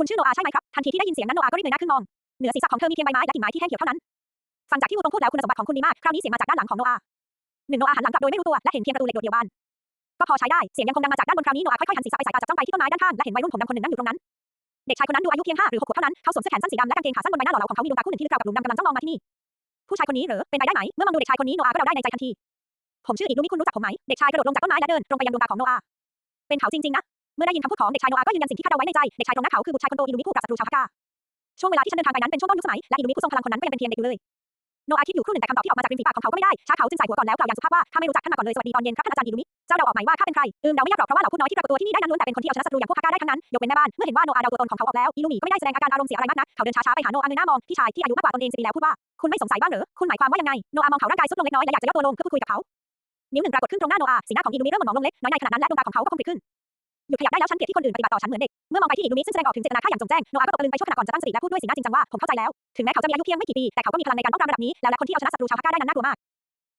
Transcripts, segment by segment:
คุณชื่อโนอาใช่ไหมครับ ทันทีที่ได้ยินเสียงนั้นโนอาก็รีบเงยหน้าขึ้นมอง เหนือศีรษะของเธอมีเพียงใบไม้และกิ่งไม้ที่แห้งเหี่ยวเท่านั้น ฟังจากที่วูตงพูดแล้วคุณสมบัติของคุณดีมาก คราวนี้เสียงมาจากด้านหลังของโนอาหนึ่งโนอาหันหลังกลับโดยไม่รู้ตัวและเห็นเพียงประตูเหล็กโดดเดี่ยวบาน ก็พอใช้ได้ เสียงยังคงดังมาจากด้านบนคราวนี้โนอาค่อยๆหันศีรษะไปสายตาจับจ้องไปที่ต้นไม้ด้านข้างและเห็นวัยรุ่นผมดำคนหนึ่งนั่งอยู่ตรงนั้น เด็กชายคนนั้นดูอายุเพียงห้าหรือหกขวบเท่านั้น เขาสวมเสื้อแขนสั้นสีดำและกางเกงขาสั้นบนใบหน้าหล่อเหลาของเขามีดวงตาคู่หนึ่งที่ลึกกับหลุมดำกำลังจ้องมองมาที่นี่ ผู้ชายคนนี้เหรอ เป็นไปได้ไหม เมื่อมองดูเด็กชายคนนี้โนอาก็เดาได้ในใจทันที ผมชื่ออินุมิคุณรู้จักผมไหม เด็กชายกระโดดลงจากต้นไม้และเดินตรงไปยังดวงตาของโนอาเป็นเขาจริงๆนะ เมื่อได้ยินคำพูดของเด็กชายโนอาก็ยืนยันสิ่งที่คาดเดาไว้ในใจ เด็กชายตรงหน้าเขาคือบุตรชายคนโตอินุมิคู่กับศัตรูชาวพากาช่วงเวลาที่ฉันเดินทางไปนั้นเป็นช่วงต้นยุคสมัยและอินุมิผู้ทรงพลังคนนั้นก็ยังเป็นเพียงเด็กอยู่เลย โนอาคิดอยู่ครู่หนึ่งแต่คำตอบที่ออกมาจากริมฝีปากของเขาก็ไม่ได้ช้าเขาจึงใส่หัวก่อนแล้วกล่าวอย่างสุภาพว่าข้าไม่รู้จักท่านมาก่อนเลยสวัสดีตอนเย็นครับท่านอาจารย์อินุมิเจ้าเดาออกไหมว่าข้าเป็นใครอืมเดาไม่ยากหรอกเพราะว่าเหล่าผู้น้อยที่ปรากฏตัวที่นี่ได้นั้นล้วนแต่เป็นคนที่เอาชนะศัตรูอย่างพวกฮาก้าได้ทั้งนั้นยกเว้นแม่บ้านเมื่อเห็นว่าโนอาเดาตัวตนของเขาออกแล้วอินุมิก็ไม่ได้แสดงอาการอารมณ์เสียอะไรมากนักเขาเดินช้าๆไปหาโนอาเงยหน้ามองพี่ชายที่อายุมากกว่าตนเองสิบปีแล้วพูดว่าคุณไม่สงสัยบ้างเหรอคุณหมายความว่ายังไงโนอามองเขาร่างกายสุดลงเล็กน้อยและอยากจะย่อตัวลงเพื่อพูดคุยกับเขานิ้วหนึ่งปรากฏขึ้นตรงหน้าโนอาสีหน้าของอินุมิเริ่มหม่นหมองลงเล็กน้อยในขณะนั้นและดวงตาของเขาก็คงปิดขึ้น หยุดขยับได้แล้วฉันเกลียดที่คนอื่นปฏิบัติต่อฉันเหมือนเด็ก เมื่อมองไปที่อินุมิซึ่งแสดงออกถึงเจตนาฆ่าอย่างจงแจ้ง โนอาก็ตกตะลึงไปชั่วขณะก่อนจะตั้งสติและพูดด้วยสีหน้าจริงจังว่า ผมเข้าใจแล้ว ถึงแม้เขาจะมีอายุเพียงไม่กี่ปี แต่เขาก็มีพลังในการป้องกันระดับนี้ แล้วและคนที่เอาชนะศัตรูชาวพาก้าได้นั้นน่ากลัวมาก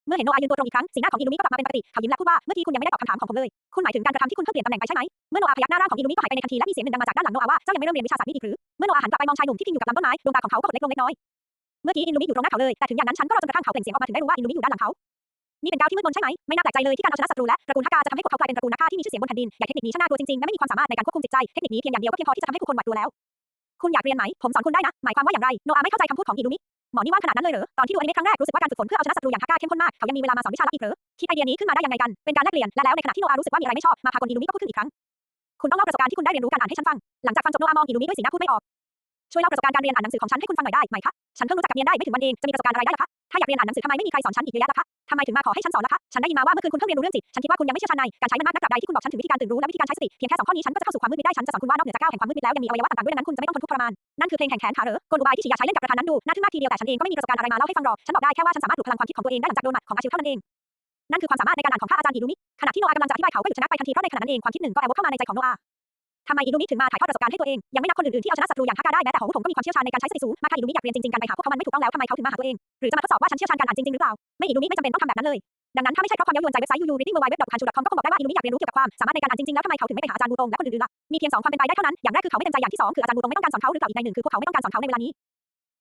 เมื่อเห็นโนอายืนตัวตรงอีกครั้ง สีหน้าของอินุมิก็กลับมาเป็นปกติ เขายิ้มและพูดว่า เมื่อกี้คุณยังไม่ได้ตอบคำถามของผมเลย คุณหมายถึงการกระทำที่คุณเพิ่งเปลี่ยนตำแหน่งไปใช่ไหมเมื่อโนอาพยักหน้าร่างของอินุมิก็หายไปในทันทีและมีเสียงหนึ่งดังมาจากด้านหลังโนอาว่า เจ้ายังไม่เริ่มเรียนวิชาศาสตร์นี้อีกหรือ เมื่อโนอาหันกลับไปมองชายหนุ่มที่พิงอยู่กับลำต้นไม้ดวงตาของเขาก็หดเล็กลงเล็กน้อยเมื่อกี้อินุมิอยู่ตรงหน้าเขาเลย แต่ถึงอย่างนั้นฉันก็รอจนกระทั่งเขาเปล่งเสียงออกมาถึงได้รู้ว่าอินุมิอยู่ด้านหลังเขา นี่เป็นก้าวที่มืดมนใช่ไหม ไม่น่าแปลกใจเลยที่การเอาชนะศัตรูและตระกูลฮักกาจะทำให้พวกเขากลายเป็นตระกูลนักฆ่าที่มีชื่อเสียงบนแผ่นดิน อย่างเทคนิคนี้ช่างน่ากลัวจริงๆ และไม่มีความสามารถในการควบคุมจิตใจ เทคนิคนี้เพียงอย่างเดียวก็เพียงพอที่จะทำให้ผู้คนหวาดกลัวแล้ว คุณอยากเรียนไหม ผมสอนคุณได้นะ หมายความว่าอย่างไร โนอาไม่เข้าใจคำพูดของอินุมิ หมอนี่ว่างขนาดนั้นเลยเหรอ ตอนที่ดูอนิเมะครั้งแรกรู้สึกว่าการฝึกฝนเพื่อเอาชนะศัตรูอย่างฮักกาเข้มข้นมาก เขายังมีเวลามาสอนวิชาลับอีกเหรอคิดไอเดียนี้ขึ้นมาได้ยังไงกัน เป็นการแลกเปลี่ยน และแล้วในขณะที่โนอารู้สึกว่ามีอะไรไม่ชอบ มาพากลอินุมิก็พูดขึ้นอีกครั้ง คุณต้องเล่าประสบการณ์ที่คุณได้เรียนรู้การอ่านให้ฉันฟัง หลังจากฟังจบโนอามองอินุมิด้วยสีหน้าพูดไม่ออกช่วยเล่าประสบการณ์การเรียนอ่านหนังสือของฉันให้คุณฟังหน่อยได้ไหมคะ ฉันเพิ่งรู้จักกับเรียนได้ไม่ถึงวันเอง จะมีประสบการณ์อะไรได้ล่ะคะ ถ้าอยากเรียนอ่านหนังสือทำไมไม่มีใครสอนฉันอีกเยอะแยะล่ะคะทำไมถึงมาขอให้ฉันสอนล่ะคะ ฉันได้ยินมาว่าเมื่อคืนคุณเพิ่งเรียนรู้เรื่องจิต ฉันคิดว่าคุณยังไม่เชี่ยวชาญในการใช้มันมากนักตราบใดที่คุณบอกฉันถึงวิธีการตื่นรู้และวิธีการใช้สติ เพียงแค่สองข้อนี้ฉันก็จะเข้าสู่ความมืดมิดได้ ฉันจะสอนคุณว่านอกเหนือจากก้าวแห่งความมืดมิดแล้วยังมีอวัยวะต่างๆด้วยดังนั้นคุณจะไม่ต้องทนทุกข์ทรมาน นั่นคือเพลงแข่งแขนขาเหรอกลอุบายที่ฉียาใช้เล่นกับประธานนั้นดูน่าทึ่งมากทีเดียวแต่ฉันเองก็ไม่มีประสบการณ์อะไรมาเล่าให้ฟังหรอกฉันบอกได้แค่ว่าฉันสามารถปลุกพลังความคิดของตัวเองได้หลังจากโดนหมัดของอาชิวเท่านั้นเองนั่นคือความสามารถในการอ่านของข้าอาจารย์อินุมิขณะที่โนอากำลังจะอธิบายเขาก็หยุดชะงักไปทันทีเพราะในขณะนั้นเองความคิดหนึ่งก็แอบวกเข้ามาในใจของโนอา ทำไมอินุมิถึงมาถ่ายทอดประสบการณ์ให้ตัวเอง ยังไม่นับคนอื่นๆที่เอาชนะศัตรูอย่างฮักาได้แม้แต่ของผมก็มีความเชี่ยวชาญในการใช้สติสูง มากถ้าอินุมิอยากเรียนจริงๆกันไปหาพวกเขามันไม่ถูกต้องแล้วทำไมเขาถึงมาหาตัวเอง หรือจะมาทดสอบว่าฉันเชี่ยวชาญการอ่านจริงๆหรือเปล่า ไม่อินุมิไม่จำเป็นต้องทำแบบนั้นเลย ดังนั้นถ้าไม่ใช่เพราะความเย้ายวนใจเว็บไซต์ uu.reading.web.com ก็คงบอกได้ว่าอินุมิอยากเรียนรู้เกี่ยวกับความสามารถในการอ่านจริงๆแล้วทำไมเขาถึงไม่ไปหาอาจารย์บูตรงและคนอื่นๆล่ะ มีเพียงสองความเป็นไปได้เท่านั้น อย่างแรกคือเขาไม่เต็มใจอย่างที่สองคืออาจารย์บูตรงไม่ต้องการสอนเขาหรือเปล่าอีกในหนึ่งคือพวกเขาไม่ต้องการสอนเขาในเวลานี้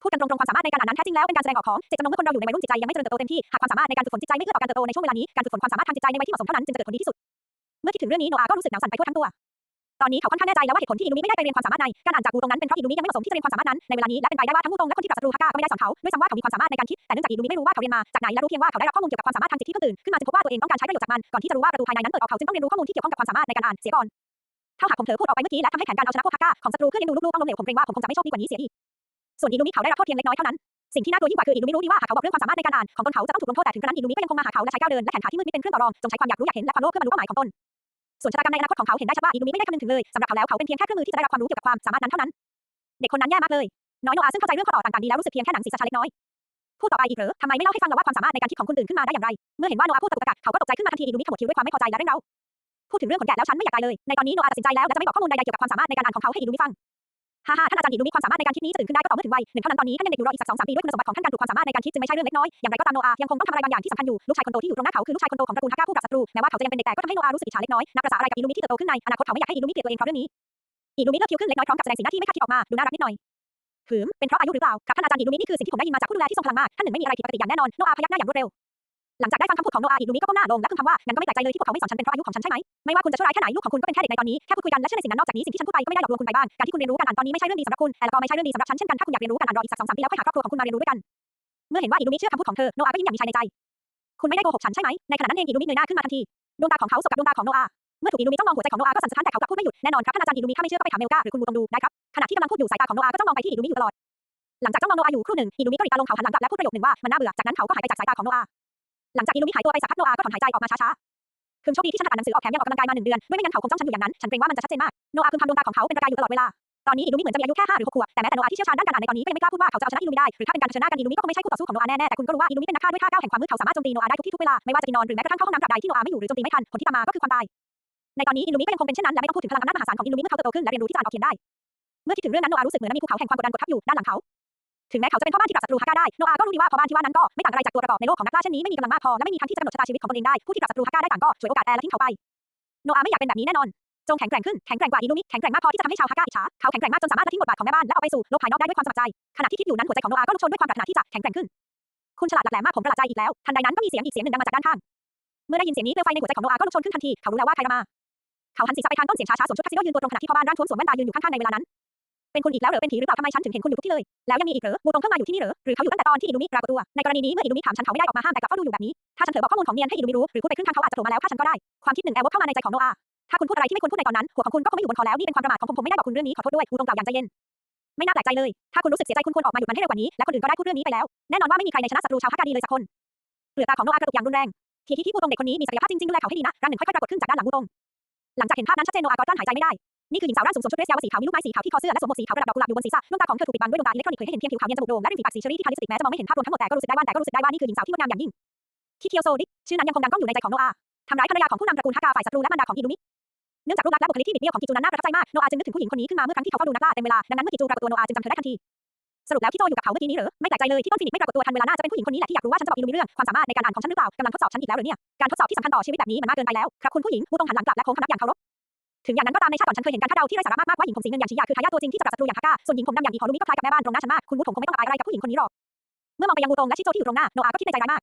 พูดกันตรงๆความสามารถในการอ่านนั้นแท้จริงแล้วเป็นการแสดงออกของเจตจำนงเมื่อคนเราอยู่ในวัยรุ่นจิตใจยังไม่เจริญเติบโตเต็มที่หากความสามารถในการฝึกฝนจิตใจไม่เอื้อต่อการเติบโตในช่วงเวลานี้การฝึกฝนความสามารถทางจิตใจในวัยที่เหมาะสมเท่านั้นจึงจะเกิดผลดีที่สุดเมื่อคิดถึงเรื่องนี้โนอาก็รู้สึกหนาวสั่นไปทั่วทั้งตัว ตอนนี้เขาค่อนข้างแน่ใจแล้วว่าเหตุผลที่อินุมิไม่ได้ไปเรียนความสามารถในการอ่านจากบูตรงนั้นเป็นเพราะอินุมิยังไม่เหมาะสมที่จะเรียนความสามารถนั้นในเวลานี้และเป็นไปได้ว่าทั้งบูตรงและคนที่ปราศศัตรูฮักกาก็ไม่ได้สอนเขาด้วยซ้ำว่าเขามีความสามารถในการคิดแต่เนื่องจากอินุมิไม่รู้ว่าเขาเรียนมาจากไหนและรู้เพียงว่าเขาได้รับข้อมูลเกี่ยวกับความสามารถทางจิตที่เพิ่งตื่นขึ้นมาจึงพบว่าตัวเองต้องการใช้ประโยชน์จากมันก่อนที่จะรู้ว่าประตูภายในนั้นเปิดออกเขาจึงต้องเรียนรู้ข้อมูลที่เกี่ยวข้องกับความสามารถในการอ่านเสียก่อนถ้าหากผมเผลอพูดออกไปเมื่อกี้และทำให้แผนการเอาชนะพวกฮักกาของศัตรูเพื่อเรียนรู้ลูกๆต้องล้มเหลวผมเกรงว่าผมคงจะไม่โชคดีกว่านี้เสียอีกส่วนอินุมิเขาได้รับโทษเพียงเล็กน้อยเท่านั้นสิ่งที่น่ากลัวยิ่งกว่าคืออินุมิรู้ดีว่าหากเขาบอกเรื่องความสามารถในการอ่านของตนเขาจะต้องถูกลงโทษแต่ถึงกระนั้นอินุมิก็ยังคงมาหาเขาและใช้ก้าวเดินและแขนขาที่มืดมิดเป็นเครื่องต่อรองจงใช้ความอยากรู้อยากเห็นและความโลภเพื่อบรรลุเป้าหมายของตน ส่วนชะตากรรมในอนาคตของเขาเห็นได้ชัดว่าอีนุมิไม่ได้คำนึงถึงเลยสำหรับเขาแล้วเขาเป็นเพียงแค่เครื่องมือที่จะได้รับความรู้เกี่ยวกับความสามารถนั้นเท่านั้น เด็กคนนั้นแย่มากเลย น้อยโนอาซึ่งเข้าใจเรื่องข้อต่อต่างๆดีแล้วรู้สึกเพียงแค่หนังศีรษะเล็กน้อยพูดต่อไปอีกเหรอทำไมไม่เล่าให้ฟังเราว่าความสามารถในการคิดของคนอื่นขึ้นมาได้อย่างไร เมื่อเห็นว่าโนอาพูดตะกุกตะกักเขาก็ตกใจขึ้นมาทันทีอีนุมิขมวดคิ้วด้วยความไม่พอใจและเร่งเร้าพูดถึงเรื่องขนแกะแล้วฉันไม่อยากตายเลย ในตอนนี้โนอาตัดสินใจแล้วและจะไม่บอกข้อมูลใดๆเกี่ยวกับความสามารถในการอ่านของเขาให้อินุมิฟัง ฮ่าฮ่าท่านอาจารย์อินุมิความสามารถในการคิดนี้จะตื่นขึ้นได้ก็ต่อเมื่อถึงวัยหนึ่งเท่านั้นตอนนี้ท่านยังเด็กอยู่รออีกสักสองสามปีด้วยคุณสมบัติของท่านการปลูกความสามารถในการคิดจึงไม่ใช่เรื่องเล็กน้อยอย่างไรก็ตามโนอายังคงต้องทำอะไรบางอย่างที่สำคัญอยู่ลูกชายคนโตที่อยู่ตรงหน้าเขาคือลูกชายคนโตของตระกูลฮักกาผู้ปราบศัตรูแม้ว่าเขาจะยังเป็นเด็กแต่ก็ทำให้โนอารู้สึกอิจฉาเล็กน้อยนับภาษาอะไรกับอินุมิที่เติบโตขึ้นในอนาคตเขาไม่อยากให้อินุมิเกลียดตัวเองเพราะเรื่องนี้อินุมิเลิกคิ้วขึ้นเล็กน้อยพร้อมกับแสดงสีหน้าที่ไม่คาดคิดออกมาดูน่ารักนิดหน่อยหืมเป็นเพราะอายุหรือเปล่าครับท่านอาจารย์อินุมินี่คือสิ่งที่ผมได้ยินมาจากผู้ดูแลที่ทรงพลังมากท่านหนึ่งไม่มีอะไรผิดปกติอย่างแน่นอนโนอาพยักหน้าอย่างรวดเร็ว หลังจากได้ฟังคำพูดของโนอาอินุมิก็ก้มหน้าลงและพึมพำว่างั้นก็ไม่แปลกใจเลยที่พวกเขาไม่สอนฉันเป็นเพราะอายุของฉันใช่ไหมไม่ว่าคุณจะชั่วร้ายแค่ไหนลูกของคุณก็เป็นแค่เด็กในตอนนี้แค่พูดคุยกันและเชื่อในสิ่งนั้นนอกจากนี้สิ่งที่ฉันพูดไปก็ไม่ได้หลอกลวงคุณไปบ้างการที่คุณเรียนรู้การอ่านตอนนี้ไม่ใช่เรื่องดีสำหรับคุณแต่ละก็ไม่ใช่เรื่องดีสำหรับฉันเช่นกันถ้าคุณอยากเรียนรู้การอ่านรออีกสักสองสามปีแล้วค่อยหาครอบครัวของคุณมาเรียนรู้ด้วยกัน เมื่อเห็นว่าอินุมิเชื่อคำพูดของเธอโนอาก็ยิ้มอย่างมีชัยในใจ คุณไม่ได้โกหกฉันใช่ไหมในขณะนั้นเองอินุมิเงยหน้าขึ้นมาทันทีดวงตาของเขาสบกับดวงตาของโนอาเมื่อถูกอินุมิจ้องมองหัวใจของโนอาก็สั่นสะท้านแต่เขากลับพูดไม่หยุดแน่นอนครับท่านอาจารย์อินุมิถ้าไม่เชื่อก็ไปถามเมลกาหรือคุณบูตรงดูได้ครับขณะที่กำลังพูดอยู่สายตาของโนอาก็จ้องมองไปที่อินุมิอยู่ตลอดหลังจากจ้องมองโนอาอยู่ครู่หนึ่งอินุมิก็รีตาลงเขาหันหลังกลับและพูดประโยคหนึ่งว่ามันน่าเบื่อจากนั้นเขาก็หายไปจากสายตาของโนอา หลังจากอินุมิหายตัวไปสักพักโนอาก็ถอนหายใจออกมาช้าๆคือโชคดีที่ฉันอ่านหนังสือออกแถมยังออกกำลังกายมาหนึ่งเดือนด้วยไม่งั้นเขาคงจ้องฉันอยู่อย่างนั้นฉันเกรงว่ามันจะชัดเจนมากโนอาพึมพำดวงตาของเขาเป็นประกายอยู่ตลอดเวลาตอนนี้อินุมิเหมือนจะมีอายุแค่ห้าหรือหกขวบแต่แม้แต่โนอาที่เชี่ยวชาญด้านการอ่านในตอนนี้ก็ยังไม่กล้าพูดว่าเขาจะเอาชนะอินุมิได้หรือถ้าเป็นการเผชิญหน้ากันอินุมิก็คงไม่ใช่คู่ต่อสู้ของโนอาแน่ๆแต่คุณก็รู้ว่าอินุมิเป็นนักฆ่าด้วยท่าก้าวแห่งความมืดเขาสามารถโจมตีโนอาได้ทุกที่ทุกเวลาไม่ว่าจะกินนอนหรือแม้กระทั่งเข้าห้องน้ำตราบใดที่โนอาไม่อยู่หรือโจมตีไม่ทันผลที่ตามมาก็คือความตายในตอนนี้อินุมิก็ยังคงเป็นเช่นนั้นและไม่ต้องพูดถึงพลังอำนาจมหาศาลของอินุมิเมื่อเขาเติบโตขึ้นและเรียนรู้ที่จะอ่านออกเขียนได้เมื่อคิดถึงเรื่องนั้นโนอารู้สึกเหมือนมีภูเขาแห่งความกดดันกดทับอยู่ด้านหลังเขา ถึงแม้เขาจะเป็นพ่อบ้านที่ปราบศัตรูฮักกาได้โนอาก็รู้ดีว่าพ่อบ้านที่ว่านั้นก็ไม่ต่างอะไรจากตัวประกอบในโลกของนักล่าเช่นนี้ไม่มีกำลังมากพอและไม่มีทางที่จะกำหนดชะตาชีวิตของตนเองได้ผู้ที่ปราบศัตรูฮักกาได้ต่างก็ฉวยโอกาสแต่ละทิ้งเขาไปโนอาไม่อยากเป็นแบบนี้แน่นอนจงแข็งแกร่งขึ้นแข็งแกร่งกว่าอิลูมิแข็งแกร่งมากพอที่จะทำให้ชาวฮาก้าอิจฉาเขาแข็งแกร่งมากจนสามารถละทิ้งบทบาทของแม่บ้านและออกไปสู่โลกภายนอกได้ด้วยความสมัครใจขณะที่คิดอยู่นั้นหัวใจของโนอาก็ลุกโชนด้วยความปรารถนาที่จะแข็งแกร่งขึ้น คุณฉลาดหลักแหลมมากผมประหลาดใจอีกแล้วทันใดนั้นก็มีเสียงอีกเสียงหนึ่งดังมาจากด้านข้างเมื่อได้ยินเสียงนี้เปลวไฟในหัวใจของโนอาก็ลุกโชนขึ้นทันทีเขารู้แล้วว่าใครมาเขาหันศีรษะไปทางต้นเสียงช้าๆสวมชุดคาสิโดยืนตัวตรงขณะที่พ่อบ้านร่างท้วมสวมแว่นตายืนอยู่ข้างๆในเวลานั้น เป็นคุณอีกแล้วเหรอเป็นผีหรือเปล่าทำไมฉันถึงเห็นคุณอยู่ทุกที่เลย แล้วยังมีอีกเหรอบูตรงเพิ่งมาอยู่ที่นี่เหรอหรือเขาอยู่ตั้งแต่ตอนที่อิลูมิปรากฏตัวในกรณีนี้เมื่ออิลูมิถามฉันเขาไม่ได้ออกมาห้ามแต่กลับเฝ้าดูอยู่แบบนี้ถ้าฉันเผลอบอกข้อมูลของเนียนให้อิลูมิรู้หรือพูดไปครึ่งทางเขาอาจจะโผล่มาแล้วฆ่าฉันก็ได้ความคิดหนึ่งแอบวกเข้ามาในใจของโนอาถ้าคุณพูดอะไรที่ไม่ควรพูดในตอนนั้นหัวของคุณก็คงไม่อยู่บนคอแล้วนี่เป็นความประมาทของผมผมไม่ได้บอกคุณเรื่องนี้ขอโทษด้วยบูตรงกล่าวอย่างใจเย็นไม่น่าแปลกใจเลย ถ้าคุณรู้สึกเสียใจคุณควรออกมาหยุดมันให้เร็วกว่านี้ และคนอื่นก็ได้พูดเรื่องนี้ไปแล้ว แน่นอนว่าไม่มีใครในชนะศัตรูชาวฮักกาดีเลยสักคนเปลือกตาของโนอากระตุกอย่างรุนแรง ทีที่ที่บูตงเด็กคนนี้มีศักยภาพจริงๆดูแลเขาให้ดีนะ ร่างหนึ่งค่อยๆปรากฏขึ้นจากด้านหลังบูตรง หลังจากเห็นภาพนั้นชัดเจนโนอาก็กลั้นหายใจไม่ได้ นี่คือหญิงสาวร่างสูงสวมชุดเดรสยาวสีขาวมีลูกไม้สีขาวที่คอเสื้อและสวมหมวกสีขาวประดับดอกกุหลาบอยู่บนศีรษะดวงตาของเธอถูกปิดบังด้วยดวงตาอิเล็กทรอนิกส์เผยให้เห็นเพียงผิวขาวเนียนจมูกโด่งและริมฝีปากสีเชอรี่ที่ทาลิปสติกแม้จะมองไม่เห็นภาพรวมทั้งหมดแต่ก็รู้สึกได้ว่าแต่ก็รู้สึกได้ว่านี่คือหญิงสาวที่งดงามอย่างยิ่งคิเคียวโซดิชื่อนั้นยังคงดังก้องอยู่ในใจของโนอาทำร้ายภรรยาของผู้นำตระกูลฮากาฝ่ายศัตรูและมารดาของอิลูมิเนื่องจากรูปลักษณ์และบุคลิกที่บิดเบี้ยวของกิจูนั้นน่าประทับใจมากโนอาจึงนึกถึงผู้หญิงคนนี้ขึ้นมาเมื่อครั้งที่เขาเฝ้าดูนักล่าเต็มเวลาดังนั้นเมื่อกิจูปรากฏตัวโนอาจึงจำเธอได้ทันทีสรุปแล้วที่โจอยู่กับเขาเมื่อกี้นี้หรือไม่แปลกใจเลยที่ต้นฟินิกไม่ปรากฏตัวทันเวลาน่าจะเป็นผู้หญิงคนนี้แหละที่อยากรู้ว่าฉันจะบอกอิลูมิเรื่องความสามารถในการอ่านของฉันหรือเปล่ากำลังทดสอบฉันอีกแล้วหรือเนี่ยการทดสอบที่สำคัญต่อชีวิตแบบนี้มันมากเกินไปแล้วครับคุณผู้หญิงผู้ต้องหันหลังกลับและโค้งคำนับอย่างเคารพ ถึงอย่างนั้นก็ตามในชาติก่อนฉันเคยเห็นการคาดเดาที่ไร้สาระมากๆว่าหญิงผมสีเงินอย่างชิยาคือทายาทตัวจริงที่จะปราบศัตรูอย่างฮาก้าส่วนหญิงผมดำอย่างอีฮอรุมิก็คล้ายกับแม่บ้านตรงหน้าฉันมากคุณผู้ผมคงไม่ต้องอายอะไรกับผู้หญิงคนนี้หรอกเมื่อมองไปยังบูตงและชิโจที่อยู่ตรงหน้าโนอาก็คิดในใจร้ายมาก